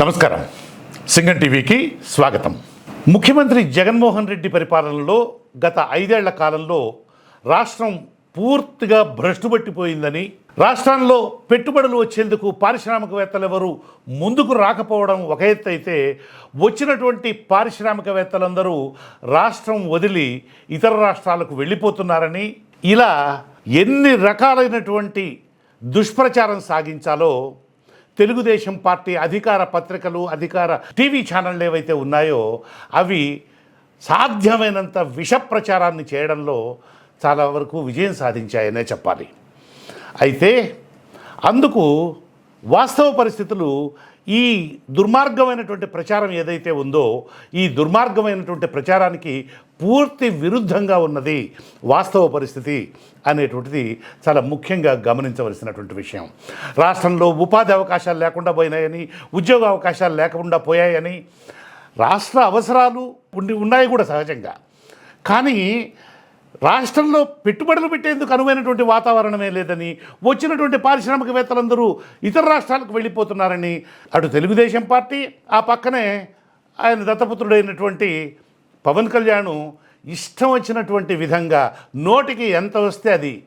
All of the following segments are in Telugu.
నమస్కారం. సింగన్ టీవీకి స్వాగతం. ముఖ్యమంత్రి జగన్మోహన్ రెడ్డి పరిపాలనలో గత ఐదేళ్ళ కాలంలో రాష్ట్రం పూర్తిగా భ్రష్టుపట్టిపోయిందని రాష్ట్రంలో పెట్టుబడులు వచ్చేందుకు పారిశ్రామికవేత్తలు ఎవరు ముందుకు రాకపోవడం ఒక ఎత్తు అయితే వచ్చినటువంటి పారిశ్రామికవేత్తలందరూ రాష్ట్రం వదిలి ఇతర రాష్ట్రాలకు వెళ్ళిపోతున్నారని ఇలా ఎన్ని రకాలైనటువంటి దుష్ప్రచారం సాగించాలో తెలుగుదేశం పార్టీ అధికార పత్రికలు అధికార టీవీ ఛానళ్ళు ఏవైతే ఉన్నాయో అవి సాధ్యమైనంత విష ప్రచారాన్ని చేయడంలో చాలా వరకు విజయం సాధించాయనే చెప్పాలి. అయితే అందుకు వాస్తవ పరిస్థితులు ఈ దుర్మార్గమైనటువంటి ప్రచారం ఏదైతే ఉందో ఈ దుర్మార్గమైనటువంటి ప్రచారానికి పూర్తి విరుద్ధంగా ఉన్నది వాస్తవ పరిస్థితి అనేటువంటిది చాలా ముఖ్యంగా గమనించవలసినటువంటి విషయం. రాష్ట్రంలో ఉపాధి అవకాశాలు లేకుండా పోయినాయని ఉద్యోగ అవకాశాలు లేకుండా పోయాయని రాష్ట్ర అవసరాలు ఉండి ఉన్నాయి కూడా సహజంగా. కానీ రాష్ట్రంలో పెట్టుబడులు పెట్టేందుకు అనువైనటువంటి వాతావరణమే లేదని వచ్చినటువంటి పారిశ్రామికవేత్తలందరూ ఇతర రాష్ట్రాలకు వెళ్ళిపోతున్నారని అటు తెలుగుదేశం పార్టీ ఆ పక్కనే ఆయన దత్తపుత్రుడైనటువంటి పవన్ కళ్యాణ్ ఇష్టం వచ్చినటువంటి విధంగా నోటికి ఎంత వస్తే అది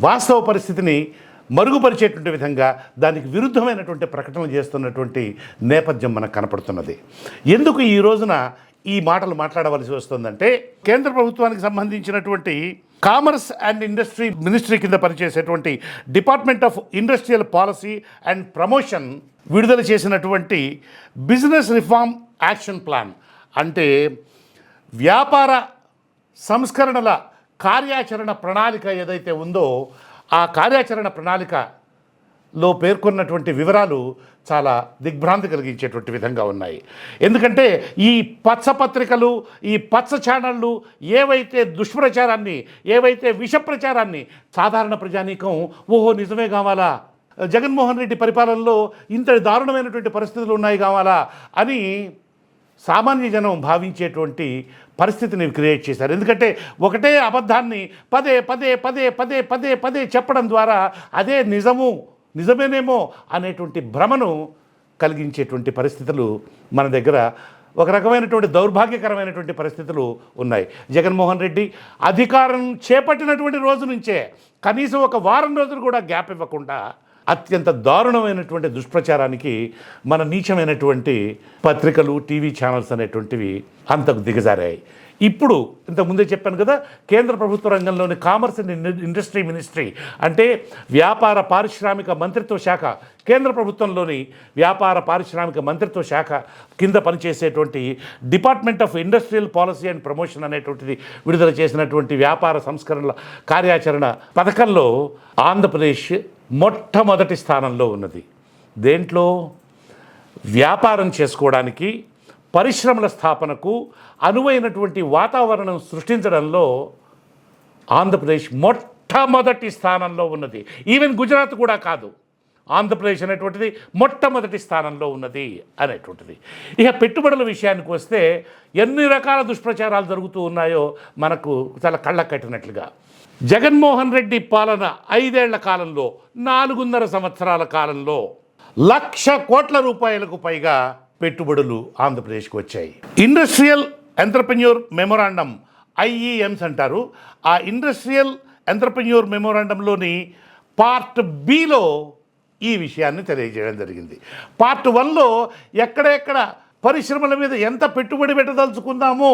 వాస్తవ పరిస్థితిని మరుగుపరిచేటువంటి విధంగా దానికి విరుద్ధమైనటువంటి ప్రకటనలు చేస్తున్నటువంటి నేపథ్యం మనకు కనపడుతున్నది. ఎందుకు ఈ రోజున ఈ మాటలు మాట్లాడవలసి వస్తుందంటే కేంద్ర ప్రభుత్వానికి సంబంధించినటువంటి కామర్స్ అండ్ ఇండస్ట్రీ మినిస్ట్రీ కింద పనిచేసేటువంటి department of industrial policy and promotion విడుదల చేసినటువంటి బిజినెస్ రిఫార్మ్ యాక్షన్ ప్లాన్ అంటే వ్యాపార సంస్కరణల కార్యాచరణ ప్రణాళిక ఏదైతే ఉందో ఆ కార్యాచరణ ప్రణాళిక లో పేర్కొన్నటువంటి వివరాలు చాలా దిగ్భ్రాంతి కలిగించేటువంటి విధంగా ఉన్నాయి. ఎందుకంటే ఈ పచ్చ పత్రికలు ఈ పచ్చ ఛానళ్ళు ఏవైతే దుష్ప్రచారాన్ని ఏవైతే విష ప్రచారాన్ని సాధారణ ప్రజానీకం ఓహో నిజమే కావాలా? జగన్మోహన్ రెడ్డి పరిపాలనలో ఇంత దారుణమైనటువంటి పరిస్థితులు ఉన్నాయి కావాలా? అని సామాన్య జనం భావించేటువంటి పరిస్థితిని క్రియేట్ చేశారు. ఎందుకంటే ఒకటే అబద్ధాన్ని పదే పదే పదే పదే పదే పదే చెప్పడం ద్వారా అదే నిజము. నిజమేనేమో అనేటువంటి భ్రమను కలిగించేటువంటి పరిస్థితులు మన దగ్గర ఒక రకమైనటువంటి దౌర్భాగ్యకరమైనటువంటి పరిస్థితులు ఉన్నాయి. జగన్మోహన్ రెడ్డి అధికారం చేపట్టినటువంటి రోజు నుంచే కనీసం ఒక వారం రోజులు కూడా గ్యాప్ ఇవ్వకుండా అత్యంత దారుణమైనటువంటి దుష్ప్రచారానికి మన నీచమైనటువంటి పత్రికలు టీవీ ఛానల్స్ అనేటువంటివి అంతకు దిగజారాయి. ఇప్పుడు ఇంతకు ముందే చెప్పాను కదా కేంద్ర ప్రభుత్వ రంగంలోని కామర్స్ అండ్ ఇండస్ట్రీ మినిస్ట్రీ అంటే వ్యాపార పారిశ్రామిక మంత్రిత్వ శాఖ కేంద్ర ప్రభుత్వంలోని వ్యాపార పారిశ్రామిక మంత్రిత్వ శాఖ కింద పనిచేసేటువంటి department of industrial policy and promotion అనేటువంటిది విడుదల చేసినటువంటి వ్యాపార సంస్కరణల కార్యాచరణ పథకంలో ఆంధ్రప్రదేశ్ మొట్టమొదటి స్థానంలో ఉన్నది. దేంట్లో? వ్యాపారం చేసుకోవడానికి పరిశ్రమల స్థాపనకు అనువైనటువంటి వాతావరణం సృష్టించడంలో ఆంధ్రప్రదేశ్ మొట్టమొదటి స్థానంలో ఉన్నది. ఈవెన్ గుజరాత్ కూడా కాదు. ఆంధ్రప్రదేశ్ అనేటువంటిది మొట్టమొదటి స్థానంలో ఉన్నది అనేటువంటిది. ఇక పెట్టుబడుల విషయానికి వస్తే ఎన్ని రకాల దుష్ప్రచారాలు జరుగుతూ ఉన్నాయో మనకు చాలా కళ్ళ కట్టినట్లుగా. జగన్మోహన్ రెడ్డి పాలన ఐదేళ్ళ కాలంలో నాలుగున్నర సంవత్సరాల కాలంలో లక్ష కోట్ల రూపాయలకు పైగా పెట్టుబడులు ఆంధ్రప్రదేశ్కి వచ్చాయి. ఇండస్ట్రియల్ ఎంటర్ప్రెన్యూర్ మెమొరాండం ఐఈఎంస్ అంటారు. ఆ ఇండస్ట్రియల్ ఎంటర్ప్రెన్యూర్ మెమొరాండంలోని పార్ట్ బిలో ఈ విషయాన్ని తెలియజేయడం జరిగింది. పార్ట్ వన్లో ఎక్కడెక్కడ పరిశ్రమల మీద ఎంత పెట్టుబడి పెట్టదలుచుకుందామో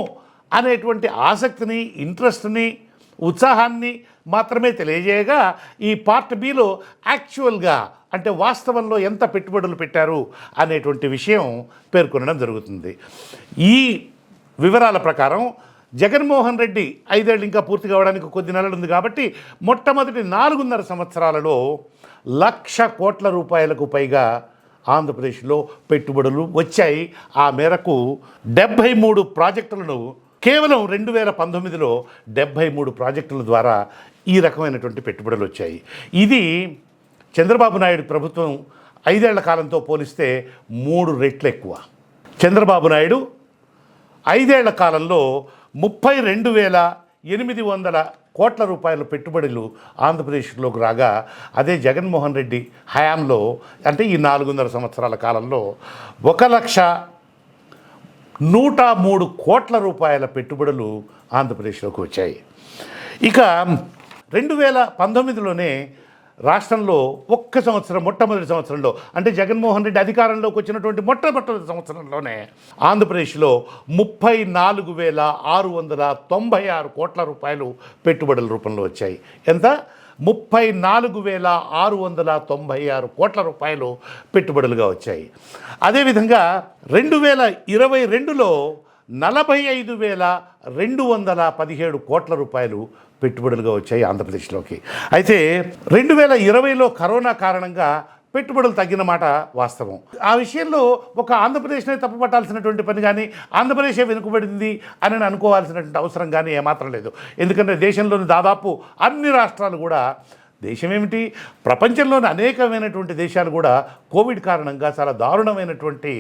అనేటువంటి ఆసక్తిని ఇంట్రెస్ట్ని ఉత్సాహాన్ని మాత్రమే తెలియజేయగా ఈ పార్ట్ బిలో యాక్చువల్గా అంటే వాస్తవంలో ఎంత పెట్టుబడులు పెట్టారు అనేటువంటి విషయం పేర్కొనడం జరుగుతుంది. ఈ వివరాల ప్రకారం జగన్మోహన్ రెడ్డి ఐదేళ్ళు ఇంకా పూర్తి కావడానికి కొద్ది నెలలు ఉంది కాబట్టి మొట్టమొదటి నాలుగున్నర సంవత్సరాలలో లక్ష కోట్ల రూపాయలకు పైగా ఆంధ్రప్రదేశ్లో పెట్టుబడులు వచ్చాయి. ఆ మేరకు డెబ్భై మూడు ప్రాజెక్టులను కేవలం రెండు వేల పంతొమ్మిదిలో డెబ్భై మూడు ప్రాజెక్టుల ద్వారా ఈ రకమైనటువంటి పెట్టుబడులు వచ్చాయి. ఇది చంద్రబాబు నాయుడు ప్రభుత్వం ఐదేళ్ళ కాలంతో పోలిస్తే మూడు రెట్లు ఎక్కువ. చంద్రబాబు నాయుడు ఐదేళ్ళ కాలంలో ముప్పై రెండు వేల ఎనిమిది వందల కోట్ల రూపాయల పెట్టుబడులు ఆంధ్రప్రదేశ్లోకి రాగా అదే జగన్మోహన్ రెడ్డి హయాంలో అంటే ఈ నాలుగున్నర సంవత్సరాల కాలంలో ఒక లక్ష నూట మూడు కోట్ల రూపాయల పెట్టుబడులు ఆంధ్రప్రదేశ్లోకి వచ్చాయి. ఇక రెండు వేల పంతొమ్మిదిలోనే రాష్ట్రంలో ఒక్క సంవత్సరం మొట్టమొదటి సంవత్సరంలో అంటే జగన్మోహన్ రెడ్డి అధికారంలోకి వచ్చినటువంటి మొట్టమొదటి సంవత్సరంలోనే ఆంధ్రప్రదేశ్లో ముప్పై నాలుగు వేల ఆరు వందల తొంభై ఆరు కోట్ల రూపాయలు పెట్టుబడుల రూపంలో వచ్చాయి. ఎంత? ముప్పై నాలుగు వేల ఆరు వందల తొంభై ఆరు కోట్ల రూపాయలు పెట్టుబడులుగా వచ్చాయి. అదేవిధంగా రెండు వేల ఇరవై రెండులో నలభై ఐదు వేల రెండు వందల పదిహేడు కోట్ల రూపాయలు పెట్టుబడులుగా వచ్చాయి ఆంధ్రప్రదేశ్లోకి. అయితే రెండు వేల ఇరవైలో కరోనా కారణంగా పెట్టుబడులు తగ్గిన మాట వాస్తవం. ఆ విషయంలో ఒక ఆంధ్రప్రదేశ్నే తప్పుపట్టాల్సినటువంటి పని కానీ ఆంధ్రప్రదేశే వెనుకబడింది అని అనుకోవాల్సినటువంటి అవసరం కానీ ఏమాత్రం లేదు. ఎందుకంటే దేశంలోని దాదాపు అన్ని రాష్ట్రాలు కూడా దేశం ఏమిటి ప్రపంచంలోని అనేకమైనటువంటి దేశాలు కూడా కోవిడ్ కారణంగా చాలా దారుణమైనటువంటి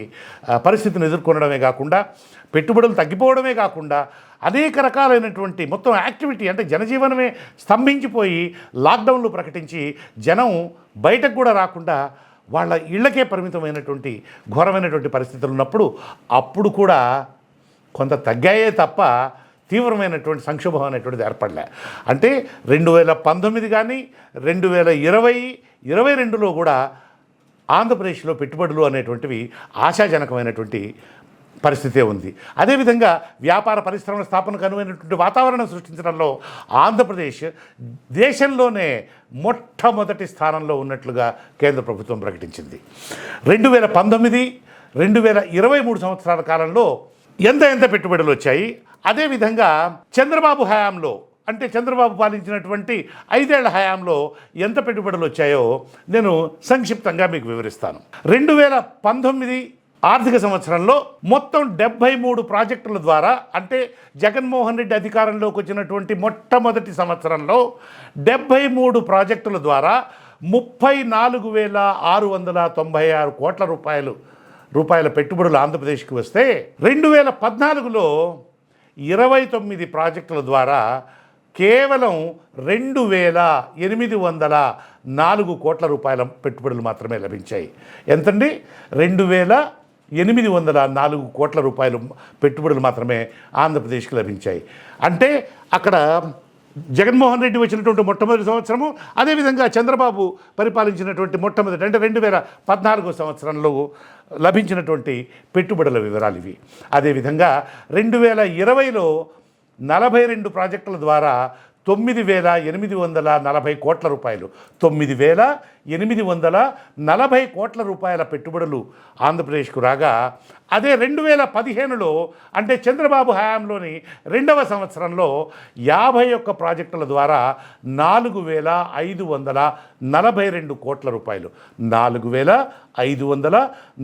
పరిస్థితిని ఎదుర్కొనడమే కాకుండా పెట్టుబడులు తగ్గిపోవడమే కాకుండా అనేక రకాలైనటువంటి మొత్తం యాక్టివిటీ అంటే జనజీవనమే స్తంభించిపోయి లాక్డౌన్లు ప్రకటించి జనం బయటకు కూడా రాకుండా వాళ్ళ ఇళ్ళకే పరిమితమైనటువంటి ఘోరమైనటువంటి పరిస్థితులు ఉన్నప్పుడు అప్పుడు కూడా కొంత తగ్గాయే తప్ప తీవ్రమైనటువంటి సంక్షోభం అనేటువంటిది ఏర్పడలే. అంటే రెండు వేల పంతొమ్మిది కానీ రెండు వేల ఇరవై ఇరవై రెండులో కూడా ఆంధ్రప్రదేశ్లో పెట్టుబడులు అనేటువంటివి ఆశాజనకమైనటువంటి పరిస్థితే ఉంది. అదేవిధంగా వ్యాపార పరిశ్రమల స్థాపనకు అనువైనటువంటి వాతావరణం సృష్టించడంలో ఆంధ్రప్రదేశ్ దేశంలోనే మొట్టమొదటి స్థానంలో ఉన్నట్లుగా కేంద్ర ప్రభుత్వం ప్రకటించింది. రెండు వేల పంతొమ్మిది రెండు వేల ఇరవై మూడు సంవత్సరాల కాలంలో ఎంత ఎంత పెట్టుబడులు వచ్చాయి? అదేవిధంగా చంద్రబాబు హయాంలో అంటే చంద్రబాబు పాలించినటువంటి ఐదేళ్ళ హయాంలో ఎంత పెట్టుబడులు వచ్చాయో నేను సంక్షిప్తంగా మీకు వివరిస్తాను. రెండు వేల పంతొమ్మిది ఆర్థిక సంవత్సరంలో మొత్తం డెబ్బై మూడు ప్రాజెక్టుల ద్వారా అంటే జగన్మోహన్ రెడ్డి అధికారంలోకి వచ్చినటువంటి మొట్టమొదటి సంవత్సరంలో డెబ్బై మూడు ప్రాజెక్టుల ద్వారా ముప్పై నాలుగు వేల ఆరు వందల తొంభై ఆరు కోట్ల రూపాయలు రూపాయల పెట్టుబడులు ఆంధ్రప్రదేశ్కి వస్తే రెండు వేల పద్నాలుగులో ఇరవై తొమ్మిది ప్రాజెక్టుల ద్వారా కేవలం రెండు వేల ఎనిమిది వందల నాలుగు కోట్ల రూపాయల పెట్టుబడులు మాత్రమే లభించాయి. ఎంతండి? రెండు వేల ఎనిమిది వందల నాలుగు కోట్ల రూపాయలు పెట్టుబడులు మాత్రమే ఆంధ్రప్రదేశ్కి లభించాయి. అంటే అక్కడ జగన్మోహన్ రెడ్డి వచ్చినటువంటి మొట్టమొదటి సంవత్సరము అదేవిధంగా చంద్రబాబు పరిపాలించినటువంటి మొట్టమొదటి అంటే రెండు వేల పద్నాలుగో సంవత్సరంలో లభించినటువంటి పెట్టుబడుల వివరాలు ఇవి. అదేవిధంగా రెండు వేల ఇరవైలో నలభై రెండు ప్రాజెక్టుల ద్వారా తొమ్మిది వేల ఎనిమిది వందల నలభై కోట్ల రూపాయలు తొమ్మిది వేల ఎనిమిది వందల నలభై కోట్ల రూపాయల పెట్టుబడులు ఆంధ్రప్రదేశ్కు రాగా అదే రెండు వేల పదిహేనులో అంటే చంద్రబాబు హయాంలోని రెండవ సంవత్సరంలో యాభై ఒక్క ప్రాజెక్టుల ద్వారా నాలుగు వేల ఐదు వందల నలభై రెండు కోట్ల రూపాయలు. నాలుగు వేల ఐదు వందల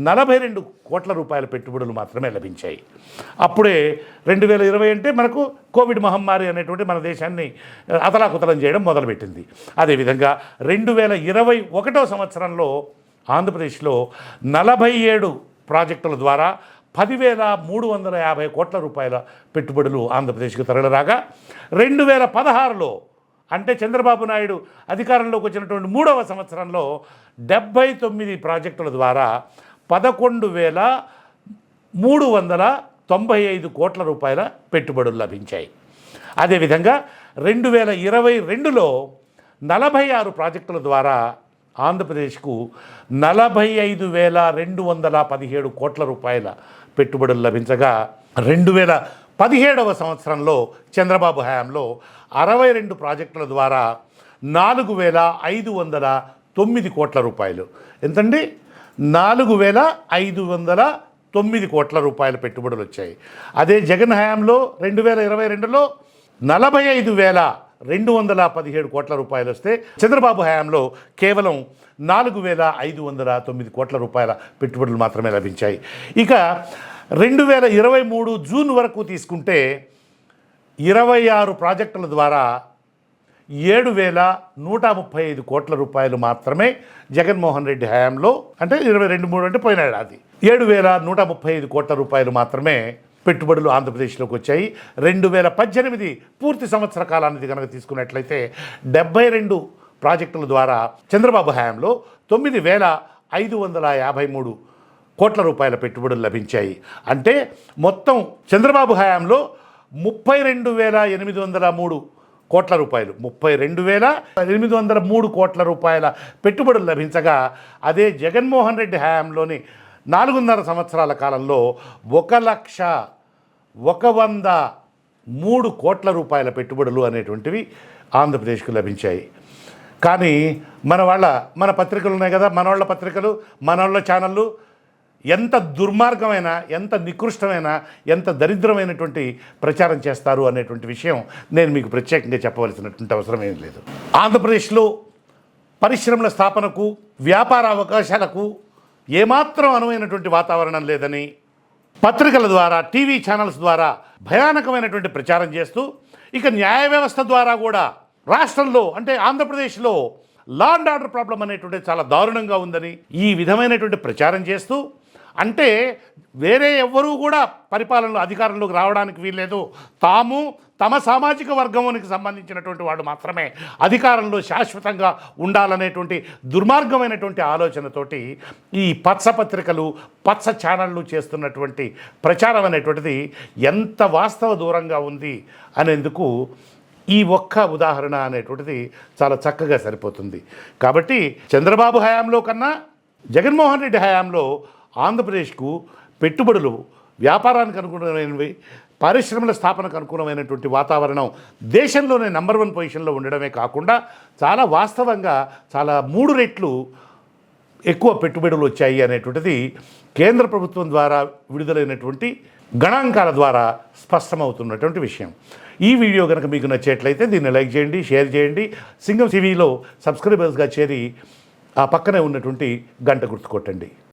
నలభై రెండు కోట్ల రూపాయల పెట్టుబడులు మాత్రమే లభించాయి. అప్పుడే రెండు వేల ఇరవై అంటే మనకు కోవిడ్ మహమ్మారి అనేటువంటి మన దేశాన్ని అతలాకుతలం చేయడం మొదలుపెట్టింది. అదేవిధంగా రెండు వేల ఇరవై ఒకటో సంవత్సరంలో ఆంధ్రప్రదేశ్లో నలభై ఏడు ప్రాజెక్టుల ద్వారా పదివేల మూడు వందల యాభై కోట్ల రూపాయల పెట్టుబడులు ఆంధ్రప్రదేశ్కు తరలిరాగా. రెండు వేల పదహారులో అంటే చంద్రబాబు నాయుడు అధికారంలోకి వచ్చినటువంటి మూడవ సంవత్సరంలో డెబ్బై తొమ్మిది ప్రాజెక్టుల ద్వారా పదకొండు వేల మూడు వందల తొంభై ఐదు కోట్ల రూపాయల పెట్టుబడులు లభించాయి. అదేవిధంగా రెండు వేల ఇరవై రెండులో నలభై ఆరు ప్రాజెక్టుల ద్వారా ఆంధ్రప్రదేశ్కు నలభై ఐదు వేల రెండు వందల పదిహేడు కోట్ల రూపాయల పెట్టుబడులు లభించగా రెండు వేల పదిహేడవ సంవత్సరంలో చంద్రబాబు హయాంలో అరవై రెండు ప్రాజెక్టుల ద్వారా నాలుగు వేల ఐదు వందల తొమ్మిది కోట్ల రూపాయలు. ఎంతండి? నాలుగు వేల ఐదు వందల తొమ్మిది కోట్ల రూపాయల పెట్టుబడులు వచ్చాయి. అదే జగన్ హయాంలో రెండు వేల ఇరవై రెండులో నలభై ఐదు వేల రెండు వందల పదిహేడు కోట్ల రూపాయలు వస్తే చంద్రబాబు హయాంలో కేవలం నాలుగు వేల ఐదు వందల తొమ్మిది కోట్ల రూపాయల పెట్టుబడులు మాత్రమే లభించాయి. ఇక రెండు వేల ఇరవై మూడు జూన్ వరకు తీసుకుంటే ఇరవై ఆరు ప్రాజెక్టుల ద్వారా ఏడు వేల నూట ముప్పై ఐదు కోట్ల రూపాయలు మాత్రమే జగన్మోహన్ రెడ్డి హయాంలో అంటే ఇరవై రెండు మూడు అంటే పోయిన ఏడాది ఏడు వేల నూట ముప్పై ఐదు కోట్ల రూపాయలు మాత్రమే పెట్టుబడులు ఆంధ్రప్రదేశ్లోకి వచ్చాయి. రెండు వేల పద్దెనిమిది పూర్తి సంవత్సర కాలానికి కనుక తీసుకున్నట్లయితే డెబ్బై రెండు ప్రాజెక్టుల ద్వారా చంద్రబాబు హయాంలో తొమ్మిది వేల ఐదు వందల యాభై మూడు కోట్ల రూపాయల పెట్టుబడులు లభించాయి. అంటే మొత్తం చంద్రబాబు హయాంలో ముప్పై రెండు వేల ఎనిమిది వందల మూడు కోట్ల రూపాయలు ముప్పై రెండు వేల ఎనిమిది వందల మూడు కోట్ల రూపాయల పెట్టుబడులు లభించగా అదే జగన్మోహన్ రెడ్డి హయాంలోని నాలుగున్నర సంవత్సరాల కాలంలో ఒక లక్ష ఒక వంద మూడు కోట్ల రూపాయల పెట్టుబడులు అనేటువంటివి ఆంధ్రప్రదేశ్కు లభించాయి. కానీ మన వాళ్ళ మన పత్రికలు ఉన్నాయి కదా మన వాళ్ళ పత్రికలు మన వాళ్ళ ఛానళ్ళు ఎంత దుర్మార్గమైన ఎంత నికృష్టమైన ఎంత దరిద్రమైనటువంటి ప్రచారం చేస్తారు అనేటువంటి విషయం నేను మీకు ప్రత్యేకంగా చెప్పవలసినటువంటి అవసరం ఏం లేదు. ఆంధ్రప్రదేశ్లో పరిశ్రమల స్థాపనకు వ్యాపార అవకాశాలకు ఏమాత్రం అనువైనటువంటి వాతావరణం లేదని పత్రికల ద్వారా టీవీ ఛానల్స్ ద్వారా భయానకమైనటువంటి ప్రచారం చేస్తూ ఇక న్యాయ వ్యవస్థ ద్వారా కూడా రాష్ట్రంలో అంటే ఆంధ్రప్రదేశ్లో లా అండ్ ఆర్డర్ ప్రాబ్లం అనేటువంటి చాలా దారుణంగా ఉందని ఈ విధమైనటువంటి ప్రచారం చేస్తూ అంటే వేరే ఎవ్వరూ కూడా పరిపాలనలో అధికారంలోకి రావడానికి వీల్లేదు. తాము తమ సామాజిక వర్గానికి సంబంధించినటువంటి వాడు మాత్రమే అధికారంలో శాశ్వతంగా ఉండాలనేటువంటి దుర్మార్గమైనటువంటి ఆలోచనతోటి ఈ పత్రికలు పచ్చ ఛానళ్ళు చేస్తున్నటువంటి ప్రచారం అనేటువంటిది ఎంత వాస్తవ దూరంగా ఉంది అనేందుకు ఈ ఒక్క ఉదాహరణ అనేటువంటిది చాలా చక్కగా సరిపోతుంది. కాబట్టి చంద్రబాబు హయాంలో కన్నా జగన్మోహన్ రెడ్డి హయాంలో ఆంధ్రప్రదేశ్కు పెట్టుబడులు వ్యాపారానికి అనుగుణమైనవి పరిశ్రమల స్థాపనకు అనుకూలమైనటువంటి వాతావరణం దేశంలోనే నంబర్ వన్ పొజిషన్లో ఉండడమే కాకుండా చాలా వాస్తవంగా చాలా మూడు రెట్లు ఎక్కువ పెట్టుబడులు వచ్చాయి అనేటువంటిది కేంద్ర ప్రభుత్వం ద్వారా విడుదలైనటువంటి గణాంకాల ద్వారా స్పష్టమవుతున్నటువంటి విషయం. ఈ వీడియో కనుక మీకు నచ్చేట్లయితే దీన్ని లైక్ చేయండి షేర్ చేయండి. సింగం టీవీలో సబ్స్క్రైబర్స్గా చేరి ఆ పక్కనే ఉన్నటువంటి గంట గుర్తు కొట్టండి